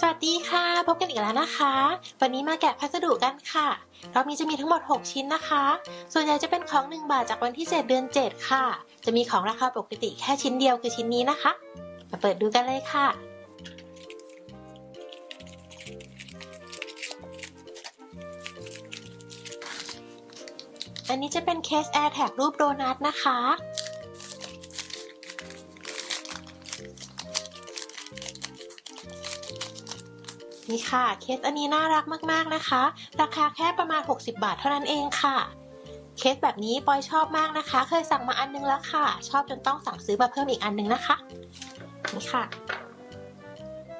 สวัสดีค่ะ พบกันอีกแล้วนะคะ วันนี้มาแกะพัสดุกันค่ะรอบนี้จะมีทั้งหมด 6 ชิ้นนะคะ ส่วนใหญ่จะเป็นของ 1 บาทจากวันที่ 7 เดือน 7 ค่ะ จะมีของราคาปกติแค่ชิ้นเดียวคือชิ้นนี้นะคะ มาเปิดดูกันเลยค่ะ อันนี้จะเป็นเคส AirTag รูปโดนัทนะคะ นี่ค่ะ เคสอันนี้น่ารักมากๆนะคะ ราคาแค่ประมาณ 60 บาทเท่านั้นเองค่ะ เคสแบบนี้ปอยชอบมากนะคะ เคยสั่งมาอันนึงแล้วค่ะ ชอบจนต้องสั่งซื้อมาเพิ่มอีกอันนึงนะคะ นี่ค่ะ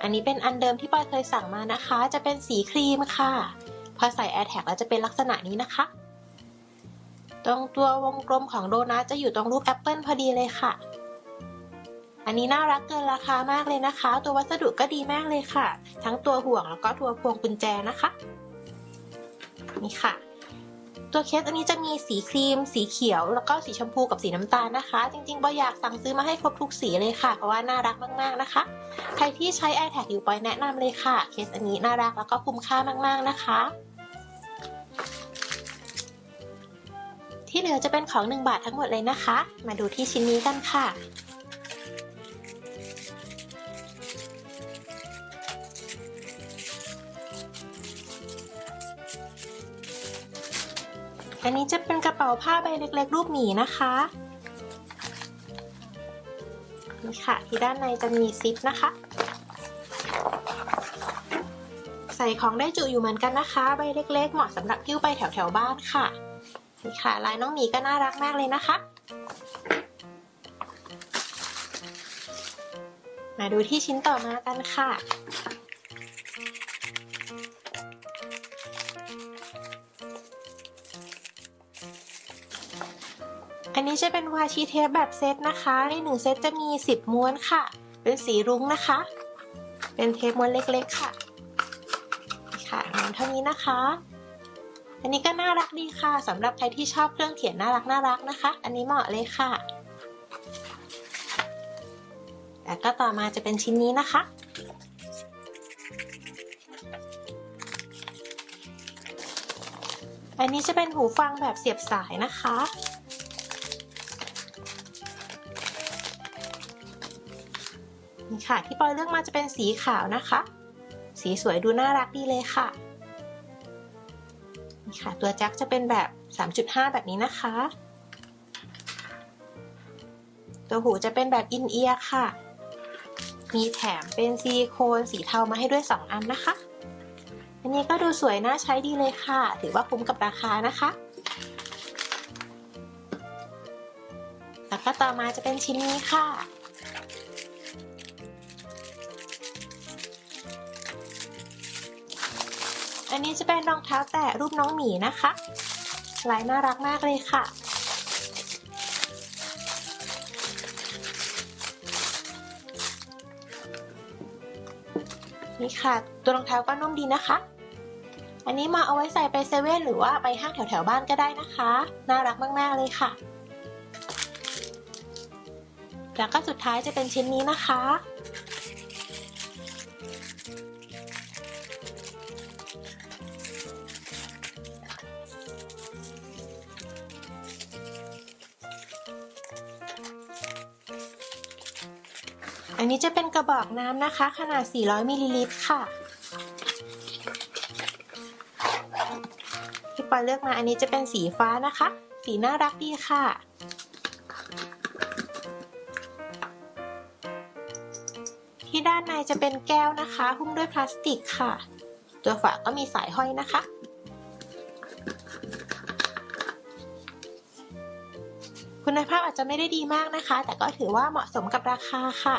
อันนี้เป็นอันเดิมที่ปอยเคยสั่งมานะคะ จะเป็นสีครีมค่ะ พอใส่ AirTag แล้วจะเป็นลักษณะนี้นะคะ ตรงตัววงกลมของโดนัทจะอยู่ตรงรูปแอปเปิลพอดีเลยค่ะ อันนี้น่ารักเกินราคามากเลยนะคะ ตัววัสดุก็ดีมากเลยค่ะ ทั้งตัวห่วงแล้วก็ตัวพวงกุญแจนะคะ นี่ค่ะ ตัวเคสอันนี้จะมีสีครีม สีเขียว แล้วก็สีชมพูกับสีน้ำตาลนะคะ จริงๆบออยากสั่งซื้อมาให้ครบทุกสีเลยค่ะ เพราะว่าน่ารักมากๆนะคะ ใครที่ใช้ iTag อยู่ปอยแนะนำเลยค่ะ เคสอันนี้น่ารักแล้วก็คุ้มค่ามากๆนะคะที่เหลือจะเป็นของ 1 บาททั้งหมดเลยนะคะ มาดูที่ชิ้นนี้กันค่ะ อันนี้จะเป็นกระเป๋าผ้าใบเล็ก ๆ รูปหมีนะคะนี่ค่ะ ที่ด้านในจะมีซิปนะคะ ใส่ของได้จุอยู่เหมือนกันนะคะ ใบเล็ก ๆ เหมาะสำหรับยิ้วไปแถวๆบ้านค่ะ นี่ค่ะ ลายน้องหมีก็น่ารักมากเลยนะคะ มาดูที่ชิ้นต่อมากันค่ะ อันนี้จะเป็นวาชีเทปแบบเซตนะคะ ในหนึ่งเซตจะมี 10 ม้วนค่ะ เป็นสีรุ้งนะคะ เป็นเทปม้วนเล็กๆค่ะนี่ค่ะม้วนเท่านี้นะคะ อันนี้ก็น่ารักดีค่ะสำหรับใครที่ชอบเครื่องเขียนน่ารักน่ารักนะคะ อันนี้เหมาะเลยค่ะ แล้วก็ต่อมาจะเป็นชิ้นนี้นะคะอันนี้จะเป็นหูฟังแบบเสียบสายนะคะ นี่ค่ะ ที่ปอยเลือกมาจะเป็นสีขาวนะคะ สีสวยดูน่ารักดีเลยค่ะนี่ค่ะ ตัวแจ็คจะเป็นแบบ 3.5 แบบนี้นะคะ ตัวหูจะเป็นแบบอินเอียร์ค่ะ มีแถมเป็นซิลิโคนสีเทามาให้ด้วย 2 อันนะคะ อันนี้ก็ดูสวยน่าใช้ดีเลยค่ะ ถือว่าคุ้มกับราคานะคะแล้วก็ต่อมาจะเป็นชิ้นนี้ค่ะ อันนี้จะเป็นรองเท้าแตะรูปน้องหมีนะคะ ลายน่ารักมากเลยค่ะ นี่ค่ะ ตัวรองเท้าก็นุ่มดีนะคะ อันนี้มาเอาไว้ใส่ไปเซเว่นหรือว่าไปห้างแถวๆบ้านก็ได้นะคะ น่ารักมากๆเลยค่ะ แล้วก็สุดท้ายจะเป็นชิ้นนี้นะคะ อันนี้จะเป็นกระบอกน้ำนะคะ ขนาด 400มิลลิลิตรค่ะที่ปอยเลือกมาอันนี้จะเป็นสีฟ้านะคะ สีน่ารักดีค่ะ ที่ด้านในจะเป็นแก้วนะคะ หุ้มด้วยพลาสติกค่ะ ตัวฝาก็มีสายห้อยนะคะคุณภาพอาจจะไม่ได้ดีมากนะคะ แต่ก็ถือว่าเหมาะสมกับราคาค่ะ